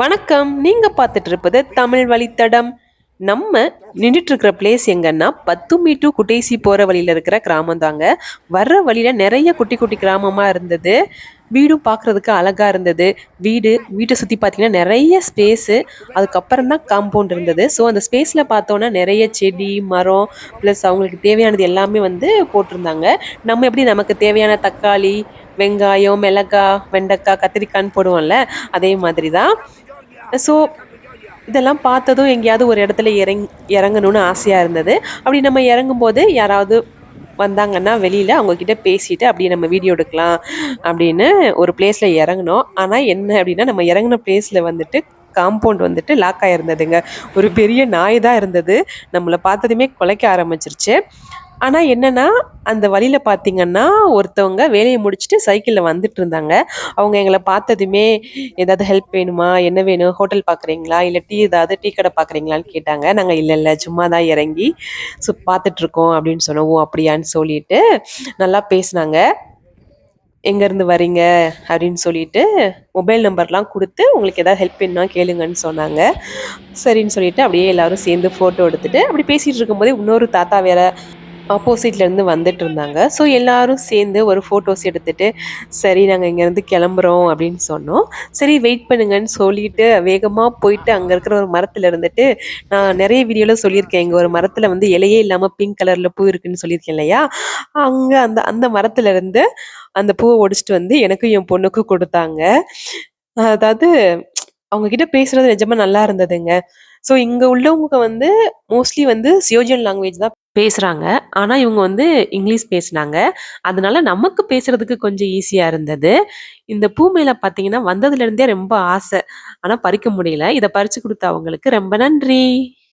வணக்கம். நீங்க பார்த்துட்டு இருப்பது தமிழ் வழித்தடம். நம்ம நின்றுட்டு இருக்கிற பிளேஸ் எங்கன்னா பத்து மீட்டு குட்டேசி போகிற வழியில் இருக்கிற கிராமம் தாங்க. வர்ற வழியில் நிறைய குட்டி குட்டி கிராமமாக இருந்தது. வீடும் பார்க்குறதுக்கு அழகாக இருந்தது. வீடு வீட்டை சுற்றி பார்த்தீங்கன்னா நிறைய ஸ்பேஸு அதுக்கப்புறம் தான் காம்பவுண்ட் இருந்தது. ஸோ அந்த ஸ்பேஸில் பார்த்தோன்னா நிறைய செடி மரம் ப்ளஸ் அவங்களுக்கு தேவையானது எல்லாமே வந்து போட்டிருந்தாங்க. நம்ம எப்படி நமக்கு தேவையான தக்காளி வெங்காயம் மிளகாய் வெண்டைக்காய் கத்திரிக்காய்ன்னு போடுவோம்ல அதே மாதிரி தான் ஸோ இதெல்லாம் பார்த்ததும் எங்கேயாவது ஒரு இடத்துல இறங் இறங்கணும்னு ஆசையாக இருந்தது. அப்படி நம்ம இறங்கும்போது யாராவது வந்தாங்கன்னா வெளியில் அவங்கக்கிட்ட பேசிட்டு அப்படியே நம்ம வீடியோ எடுக்கலாம் அப்படின்னு ஒரு பிளேஸில் இறங்கினோம். ஆனால் என்ன அப்படின்னா நம்ம இறங்கின பிளேஸில் வந்துட்டு காம்பவுண்ட் வந்துட்டு லாக் ஆகிருந்ததுங்க ஒரு பெரிய நாய் தான் இருந்தது. நம்மளை பார்த்ததுமே குலைக்க ஆரம்பிச்சிருச்சு. ஆனால் என்னென்னா அந்த வழியில் பார்த்தீங்கன்னா ஒருத்தவங்க வேலையை முடிச்சுட்டு சைக்கிளில் வந்துட்டு இருந்தாங்க. அவங்க எங்களை பார்த்ததுமே ஏதாவது ஹெல்ப் வேணுமா? என்ன வேணும்? ஹோட்டல் பார்க்குறீங்களா இல்லை டீ ஏதாவது டீ கடை பார்க்குறீங்களான்னு கேட்டாங்க. நாங்கள் இல்லை இல்லை சும்மா தான் இறங்கி ஸோ பார்த்துட்ருக்கோம் அப்படின்னு சொன்னோம். ஓ அப்படியான்னு சொல்லிட்டு நல்லா பேசினாங்க. எங்கேருந்து வரீங்க? அப்படின்னு சொல்லிட்டு மொபைல் நம்பர்லாம் கொடுத்து உங்களுக்கு எதாவது ஹெல்ப் வேணும்னா கேளுங்கன்னு சொன்னாங்க. சரின்னு சொல்லிட்டு அப்படியே எல்லாரும் சேர்ந்து ஃபோட்டோ எடுத்துகிட்டு அப்படி பேசிகிட்டு இருக்கும்போதே இன்னொரு தாத்தா வேற ஆப்போசிட்லேருந்து வந்துட்டு இருந்தாங்க. ஸோ எல்லாரும் சேர்ந்து ஒரு ஃபோட்டோஸ் எடுத்துட்டு சரி நாங்கள் இங்கேருந்து கிளம்புறோம் அப்படின்னு சொன்னோம். சரி வெயிட் பண்ணுங்கன்னு சொல்லிட்டு வேகமாக போயிட்டு அங்கே இருக்கிற ஒரு மரத்தில் இருந்துட்டு நான் நிறைய வீடியோவில் சொல்லியிருக்கேன். இங்கே ஒரு மரத்தில் வந்து இலையே இல்லாமல் பிங்க் கலரில் பூ இருக்குன்னு சொல்லியிருக்கேன் இல்லையா? அங்கே அந்த அந்த மரத்துலேருந்து அந்த பூவை ஒடிச்சிட்டு வந்து எனக்கும் என் பொண்ணுக்கும் கொடுத்தாங்க. அதாவது அவங்க கிட்ட பேசுறது நிஜமா நல்லா இருந்ததுங்க. ஸோ இங்க உள்ளவங்க வந்து மோஸ்ட்லி வந்து சியோஜியன் லாங்குவேஜ் தான் பேசுகிறாங்க ஆனால் இவங்க வந்து இங்கிலீஷ் பேசுனாங்க. அதனால நமக்கு பேசுறதுக்கு கொஞ்சம் ஈஸியாக இருந்தது. இந்த பூமையில பார்த்தீங்கன்னா வந்ததுலேருந்தே ரொம்ப ஆசை. ஆனால் பறிக்க முடியல. இதை பறித்து கொடுத்த அவங்களுக்கு ரொம்ப நன்றி.